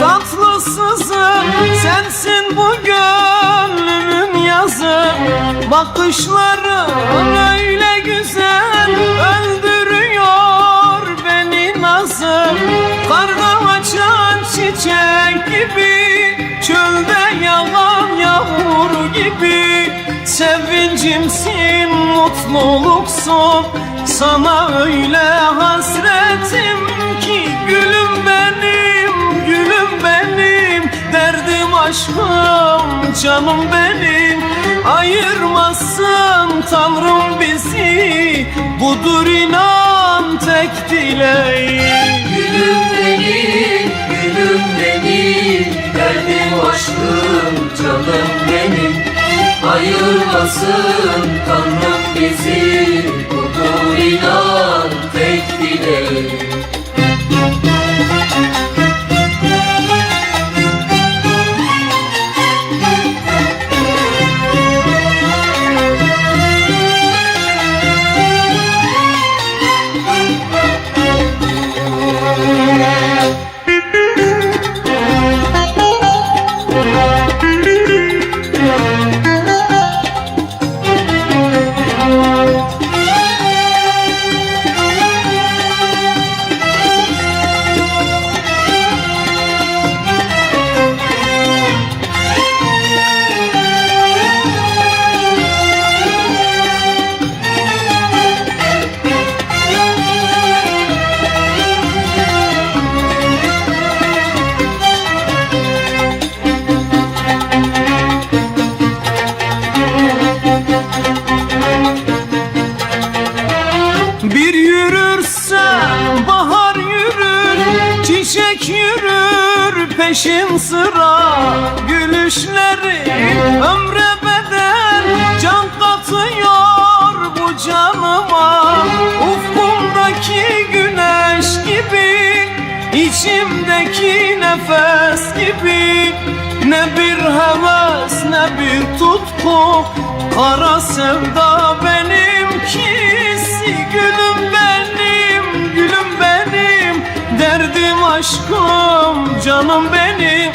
Tatlısızım Sensin bu gönlümün yazı. Bakışların öyle güzel Öldürüyor beni nazım Karda açan çiçek gibi Çölde yağan yağmur gibi. Sevincimsin, mutluluksun. Sana öyle hasretim aşkım, canım benim. Ayırmasın Tanrım bizi. Budur inan tek dileğim. Gülüm benim, gülüm benim. Derdim aşkım, canım benim. Ayırmasın Tanrım bizi. Budur inan tek dileğim peşin sıra Gülüşleri ömre bedel. Can katıyor bu canıma Ufkumdaki güneş gibi içimdeki nefes gibi. Ne bir heves ne bir tutku Kara sevda benimkisi aşkım, canım benim.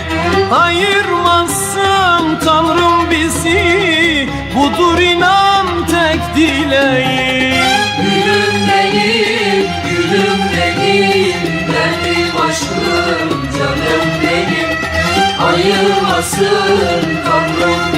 Ayırmasın Tanrım bizi. Budur inan tek dileğim. Gülüm benim, gülüm benim. Derdim aşkım, canım benim. Ayırmasın Tanrım